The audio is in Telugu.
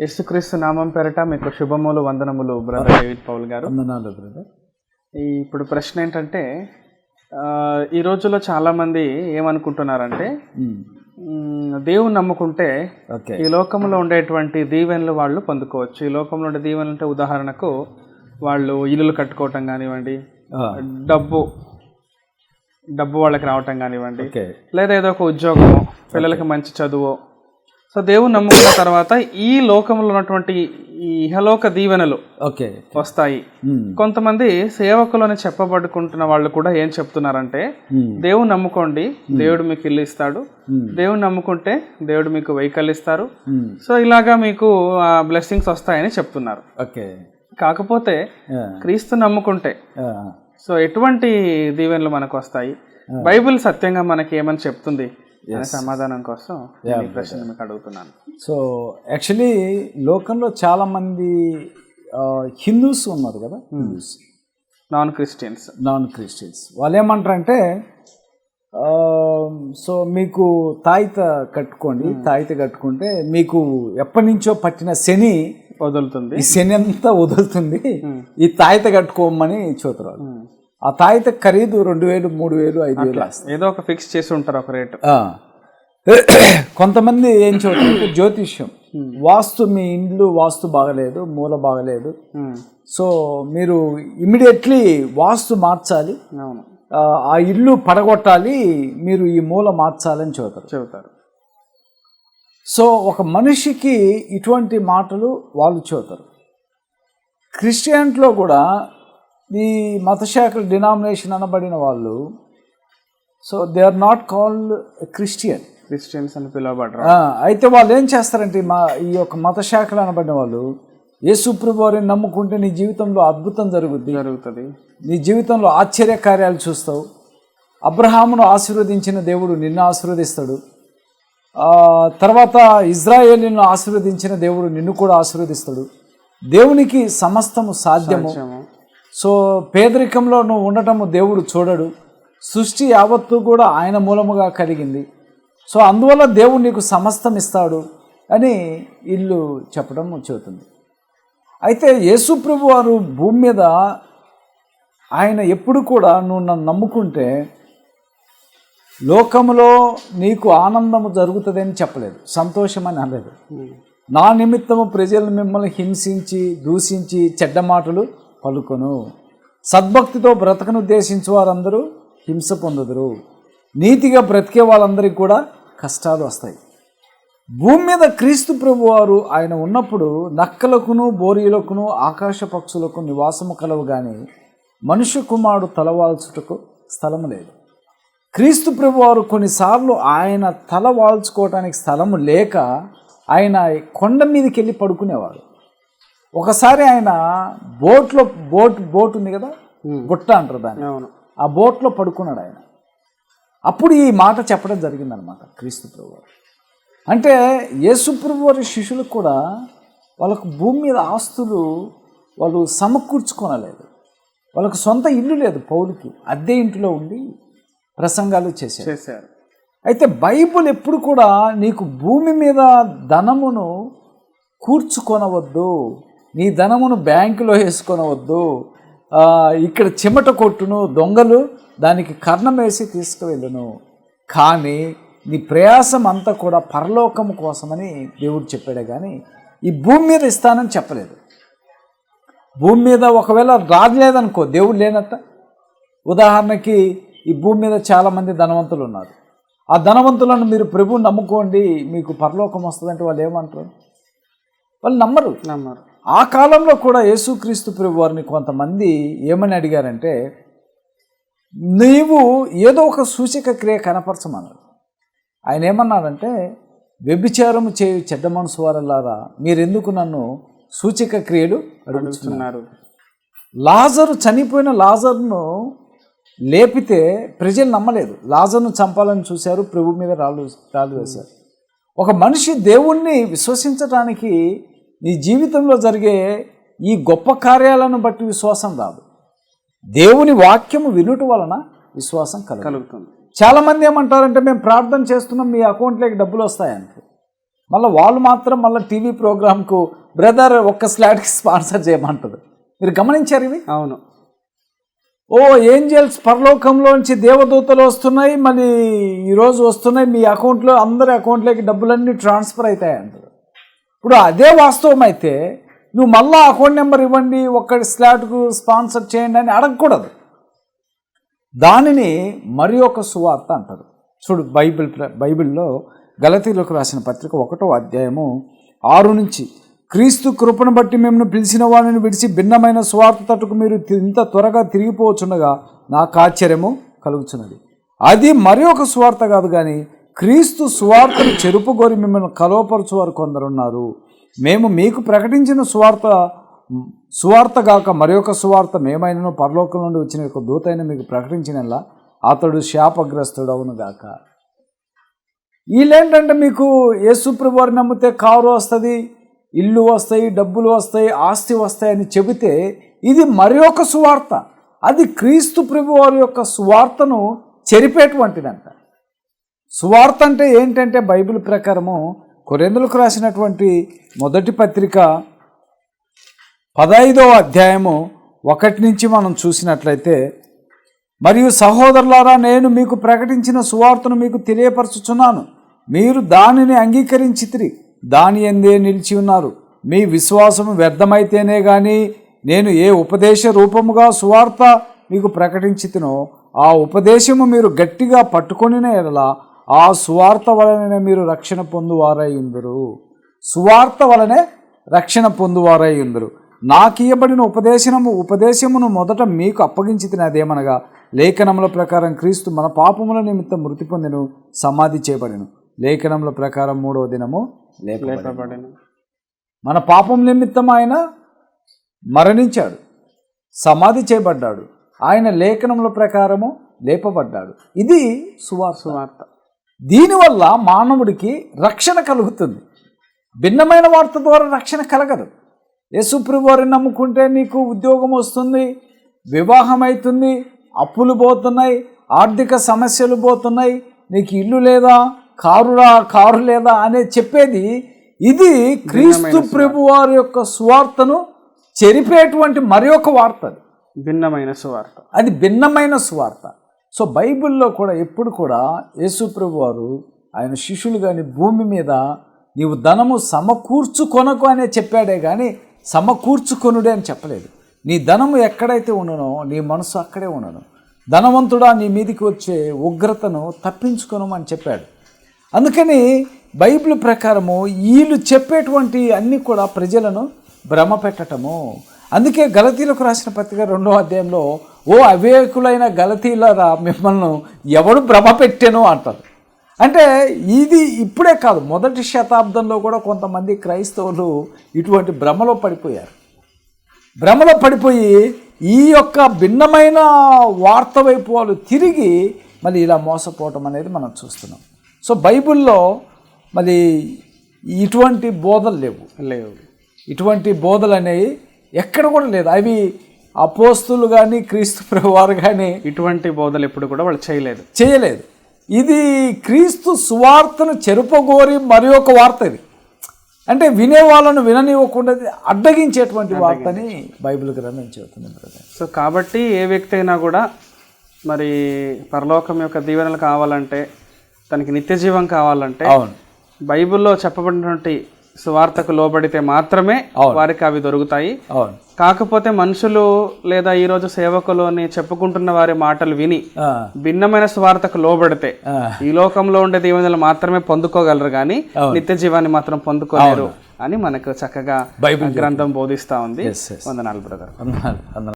యేసుక్రీస్తు నామం పేరట మీకు శుభములు వందనములు బ్రదర్ డేవిడ్ పౌల్ గారు. వందనాలు బ్రదర్ ఈ ఇప్పుడు ప్రశ్న ఏంటంటే ఈ రోజుల్లో చాలామంది ఏమనుకుంటున్నారంటే మ్, దేవుని నమ్ముకుంటే ఈ లోకంలో ఉండేటువంటి దీవెనలు వాళ్ళు పొందుకోవచ్చు. ఈ లోకంలో ఉండే దీవెనలు అంటే ఉదాహరణకు వాళ్ళు ఇల్లులు కట్టుకోవటం కానివ్వండి డబ్బు డబ్బు వాళ్ళకి రావటం కానివ్వండి లేదా ఏదో ఒక ఉద్యోగము పిల్లలకి మంచి చదువు సో దేవుని నమ్ముకున్న తర్వాత ఈ లోకంలో ఉన్నటువంటి ఈ ఇహలోక దీవెనలు ఓకే. వస్తాయి. కొంతమంది సేవకులని చెప్పబడుకుంటున్న వాళ్ళు కూడా ఏం చెప్తున్నారంటే దేవుని నమ్ముకోండి దేవుడు మీకు ఇల్లు ఇస్తాడు. దేవుని నమ్ముకుంటే దేవుడు మీకు వెహికల్ ఇస్తారు. సో ఇలాగా మీకు బ్లెస్సింగ్స్ వస్తాయని చెప్తున్నారు. ఓకే. కాకపోతే క్రీస్తు నమ్ముకుంటే సో ఎటువంటి దీవెనలు మనకు వస్తాయి? బైబిల్ సత్యంగా మనకి ఏమని చెప్తుంది? అనే సమాధానం కోసం ప్రశ్న మీకు అడుగుతున్నాను. సో యాక్చువల్లీ లోకంలో చాలామంది హిందూస్ ఉన్నారు కదా? Hindus non Christians non Christians వాళ్ళు ఏమంటారంటే సో మీకు తాయిత కట్టుకోండి తాయిత కట్టుకుంటే మీకు ఎప్పటి నుంచో పట్టిన శని వదులుతుంది. ఈ శని అంతా వదులుతుంది. ఈ తాయిత కట్టుకోమని చూతున్నారు ఆ తాయిత ఖరీదు రెండు వేలు మూడు వేలు ఐదు వేలు ఏదో ఒక ఫిక్స్ చేసి ఉంటారు ఒక రేటు. కొంతమంది ఏం చూడండి జ్యోతిష్యం. వాస్తు మీ ఇండ్లు వాస్తు బాగలేదు మూల బాగలేదు. సో మీరు ఇమ్మీడియట్లీ వాస్తు మార్చాలి. అవును. ఆ ఇల్లు పడగొట్టాలి మీరు ఈ మూల మార్చాలని చెబుతారు. చెబుతారు. సో ఒక మనిషికి ఇటువంటి మాటలు వాళ్ళు చెబుతారు. క్రిస్టియన్లో కూడా ఈ మతశాఖల డినామినేషన్ అనబడిన వాళ్ళు so they are not called Christian Christians అని పిలువబడరు అయితే వాళ్ళు ఏం చేస్తారంటే మా ఈ యొక్క మత శాఖలు అనబడిన వాళ్ళు యేసుప్రభు వారిని నమ్ముకుంటే నీ జీవితంలో అద్భుతం జరుగుద్ది. జరుగుతుంది. నీ జీవితంలో ఆశ్చర్య కార్యాలు చూస్తావు. అబ్రహామును ఆశీర్వదించిన దేవుడు నిన్ను ఆశీర్వదిస్తాడు. తర్వాత ఇజ్రాయేలీను ఆశీర్వదించిన దేవుడు నిన్ను కూడా ఆశీర్వదిస్తాడు. దేవునికి సమస్తము సాధ్యము. సో పేదరికంలో నువ్వు ఉండటము దేవుడు చూడడు. సృష్టి యావత్తు కూడా ఆయన మూలముగా కలిగింది. సో అందువల్ల దేవుడు నీకు సమస్తం ఇస్తాడు అని ఇల్లు చెప్పడం చెబుతుంది అయితే యేసుప్రభు వారు భూమి మీద ఆయన ఎప్పుడు కూడా నువ్వు నన్ను నమ్ముకుంటే లోకములో నీకు ఆనందము జరుగుతుందని చెప్పలేదు. సంతోషం అని అనలేదు. నా నిమిత్తము ప్రజలు మిమ్మల్ని హింసించి దూషించి చెడ్డ మాటలు పలుకొను. సద్భక్తితో బ్రతకను ఉద్దేశించు వారందరూ హింస పొందుదురు. నీతిగా బ్రతికే వాళ్ళందరికీ కూడా కష్టాలు వస్తాయి. భూమి మీద క్రీస్తు ప్రభు వారు ఆయన ఉన్నప్పుడు నక్కలకును బోరీలకును ఆకాశ పక్షులకు నివాసము కలవు కానీ మనుష్య కుమారుడు తలవాల్చుటకు స్థలము లేదు. క్రీస్తు ప్రభు వారు కొన్నిసార్లు ఆయన తల వాల్చుకోవటానికి స్థలము లేక ఆయన కొండ మీదకి వెళ్ళి పడుకునేవాడు ఒకసారి ఆయన బోట్లో బోట్ బోట్ ఉంది కదా? బుట్ట అంటారు దాన్ని. అవును. ఆ బోట్లో పడుకున్నాడు ఆయన. అప్పుడు ఈ మాట చెప్పడం జరిగిందనమాట క్రీస్తు ప్రభు వారు అంటే యేసు ప్రభు వారి శిష్యులకు కూడా వాళ్ళకు భూమి మీద ఆస్తులు వాళ్ళు సమకూర్చుకోనలేదు. వాళ్ళకు సొంత ఇల్లు లేదు పౌలుకి. అద్దె ఇంటిలో ఉండి ప్రసంగాలు చేశారు చేశారు. అయితే బైబుల్ ఎప్పుడు కూడా నీకు భూమి మీద ధనమును కూర్చుకొనవద్దు. నీ ధనమును బ్యాంకులో వేసుకొనవద్దు. ఇక్కడ చెమట కొట్టును దొంగలు దానికి కర్ణం వేసి తీసుకువెళ్ళును. కానీ నీ ప్రయాసం అంతా కూడా పరలోకం కోసమని దేవుడు చెప్పాడే కానీ ఈ భూమి మీద ఇస్తానని చెప్పలేదు. భూమి మీద ఒకవేళ రాలేదనుకో దేవుడు లేనట్ట. ఉదాహరణకి ఈ భూమి మీద చాలామంది ధనవంతులు ఉన్నారు. ఆ ధనవంతులను మీరు ప్రభువు నమ్ముకోండి మీకు పరలోకం వస్తుందంటే వాళ్ళు ఏమంటారు? వాళ్ళు నమ్మరు. నమ్మరు. ఆ కాలంలో కూడా యేసుక్రీస్తు ప్రభు వారిని కొంతమంది ఏమని అడిగారంటే నీవు ఏదో ఒక సూచక క్రియ కనపరచమన్నాడు ఆయన ఏమన్నాడంటే వ్యభిచారము చేయు చెడ్డ మనసు వారలారా మీరెందుకు నన్ను సూచక క్రియలు అడుగుతున్నారు? అడుగుతున్నారు. లాజరు చనిపోయిన లాజర్ను లేపితే ప్రజలు నమ్మలేదు. లాజర్ను చంపాలని చూశారు ప్రభు మీద రాళ్ళు రాళ్ళు వేశారు. ఒక మనిషి దేవుణ్ణి విశ్వసించడానికి నీ జీవితంలో జరిగే ఈ గొప్ప కార్యాలను బట్టి విశ్వాసం రాదు. దేవుని వాక్యము వినుట వలన విశ్వాసం కలగదు కలుగుతుంది. చాలామంది ఏమంటారంటే మేము ప్రార్థన చేస్తున్నాం మీ అకౌంట్లోకి డబ్బులు వస్తాయంటే మళ్ళీ వాళ్ళు మాత్రం మళ్ళీ టీవీ ప్రోగ్రామ్కు బ్రదర్ ఒక్క స్లాట్కి స్పాన్సర్ చేయమంటారు. మీరు గమనించారు ఇవి? అవును. ఓ ఏంజల్స్ పరలోకంలోంచి దేవదూతలు వస్తున్నాయి మళ్ళీ ఈరోజు వస్తున్నాయి మీ అకౌంట్లో అందరి అకౌంట్లోకి డబ్బులన్నీ ట్రాన్స్ఫర్ అవుతాయి అంటారు ఇప్పుడు అదే వాస్తవం అయితే నువ్వు మళ్ళా అకౌంట్ నెంబర్ ఇవ్వండి ఒక్కడి స్లాట్కు స్పాన్సర్ చేయండి అని అడగకూడదు. దానిని మరి ఒక సువార్త అంటారు. చూడు బైబిల్ బైబిల్లో గలతీలకు రాసిన పత్రిక ఒకటో అధ్యాయము ఆరు నుంచి క్రీస్తు కృపను బట్టి మిమ్మల్ని పిలిచిన వాడిని విడిచి భిన్నమైన స్వార్థ తట్టుకు మీరు ఇంత త్వరగా తిరిగిపోవచ్చుండగా నాకు ఆశ్చర్యము కలుగుతున్నది అది మరి ఒక స్వార్థ కాదు కానీ క్రీస్తు సువార్తను చెరుపుగోరి మిమ్మల్ని కలవపరచు వారు కొందరున్నారు. మేము మీకు ప్రకటించిన స్వార్థ సువార్త గాక మరొక సువార్త మేమైనను పరలోకం నుండి వచ్చిన ఒక దూతైన మీకు ప్రకటించినలా అతడు శాపగ్రస్తుడు అవును గాక. వీళ్ళేంటంటే మీకు యేసుప్రభు వారిని నమ్మితే కారు వస్తుంది ఇల్లు వస్తాయి డబ్బులు వస్తాయి ఆస్తి వస్తాయి అని చెబితే ఇది మరి ఒక సువార్త. అది క్రీస్తు ప్రభు వారి యొక్క సువార్తను చెరిపేటువంటిదంట. సువార్త అంటే ఏంటంటే బైబిల్ ప్రకారము కొరెందులకు రాసినటువంటి మొదటి పత్రిక పదైదవ అధ్యాయము ఒకటి నుంచి మనం చూసినట్లయితే మరియు సహోదరులారా నేను మీకు ప్రకటించిన సువార్తను మీకు తెలియపరచుచున్నాను. మీరు దానిని అంగీకరించితిరి. దాని ఎందే నిలిచి ఉన్నారు. మీ విశ్వాసం వ్యర్థమైతేనే కానీ నేను ఏ ఉపదేశ రూపముగా సువార్త మీకు ప్రకటించితినో ఆ ఉపదేశము మీరు గట్టిగా పట్టుకొనిన ఎడలా ఆ సువార్త వలననే మీరు రక్షణ పొందువారై ఉందరు. సువార్త వలనే రక్షణ పొందువారై ఉందరు. నాకు ఉపదేశనము ఉపదేశము ఉపదేశమును మొదట మీకు అప్పగించి అదేమనగా లేఖనముల ప్రకారం క్రీస్తు మన పాపముల నిమిత్తం మృతి పొందిను సమాధి చేయబడిను. లేఖనముల ప్రకారం మూడవ దినము లేపబడెను. మన పాపం నిమిత్తం ఆయన మరణించాడు సమాధి చేయబడ్డాడు. ఆయన లేఖనముల ప్రకారము లేపబడ్డాడు. ఇది సువార్త. సువార్త. దీనివల్ల మానవుడికి రక్షణ కలుగుతుంది. భిన్నమైన వార్త ద్వారా రక్షణ కలగదు. యేసుప్రభు వారిని నమ్ముకుంటే నీకు ఉద్యోగం వస్తుంది వివాహం అవుతుంది అప్పులు పోతున్నాయి ఆర్థిక సమస్యలు పోతున్నాయి నీకు ఇల్లు లేదా కారురా కారు లేదా అనే చెప్పేది ఇది క్రీస్తు ప్రభు వారి యొక్క సువార్తను చెరిపేటువంటి మరి ఒక వార్త. భిన్నమైన సువార్త. అది భిన్నమైన సువార్త. సో బైబిల్లో కూడా ఎప్పుడు కూడా యేసుప్రభు వారు ఆయన శిష్యులు కానీ భూమి మీద నీవు ధనము సమకూర్చుకొనకు అనే చెప్పాడే కానీ సమకూర్చుకొనుడే అని చెప్పలేదు. నీ ధనము ఎక్కడైతే ఉండనో నీ మనసు అక్కడే ఉండను ధనవంతుడా నీ మీదికి వచ్చే ఉగ్రతను తప్పించుకొను అని చెప్పాడు. అందుకని బైబిల్ ప్రకారము వీళ్ళు చెప్పేటువంటి అన్నీ కూడా ప్రజలను భ్రమ పెట్టటము అందుకే గలతీలకు రాసిన పత్రిక రెండో అధ్యాయంలో ఓ అవేకులైన గలతీలరా మిమ్మల్ని ఎవడు భ్రమ పెట్టాను? అంటారు. అంటే ఇది ఇప్పుడే కాదు మొదటి శతాబ్దంలో కూడా కొంతమంది క్రైస్తవులు ఇటువంటి భ్రమలో పడిపోయారు. భ్రమలో పడిపోయి ఈ యొక్క భిన్నమైన వార్త వైపు వాళ్ళు తిరిగి మళ్ళీ ఇలా మోసపోవటం అనేది మనం చూస్తున్నాం. సో బైబిల్లో మరి ఇటువంటి బోధలు లేవు. లేవు. ఇటువంటి బోధలు అనేవి ఎక్కడ కూడా లేదు. అవి అపోస్తులు కానీ క్రీస్తు ప్రభువారు కానీ ఇటువంటి బోధలు ఎప్పుడు కూడా వాళ్ళు చేయలేదు. చేయలేదు. ఇది క్రీస్తు సువార్తను చెరుపగోరి మరి ఒక వార్త ఇది. అంటే వినే వాళ్ళను విననివ్వకుండా అడ్డగించేటువంటి వార్తని బైబిల్ గ్రంథం చెబుతుంది సో కాబట్టి ఏ వ్యక్తి అయినా కూడా మరి పరలోకం యొక్క దీవెనలు కావాలంటే తనకి నిత్య జీవం కావాలంటే అవును. బైబిల్లో చెప్పబడినటువంటి సువార్తకు లోబడితే మాత్రమే వారికి అవి దొరుకుతాయి. కాకపోతే మనుషులు లేదా ఈరోజు సేవకులు అని చెప్పుకుంటున్న వారి మాటలు విని భిన్నమైన స్వార్థకు లోబడితే. ఈ లోకంలో ఉండే దీవెనలు మాత్రమే పొందుకోగలరు కానీ నిత్య జీవాన్ని మాత్రం పొందుకోలేరు అని మనకు చక్కగా బైబిల్ గ్రంథం బోధిస్తా ఉంది. వందనాలు బ్రదర్.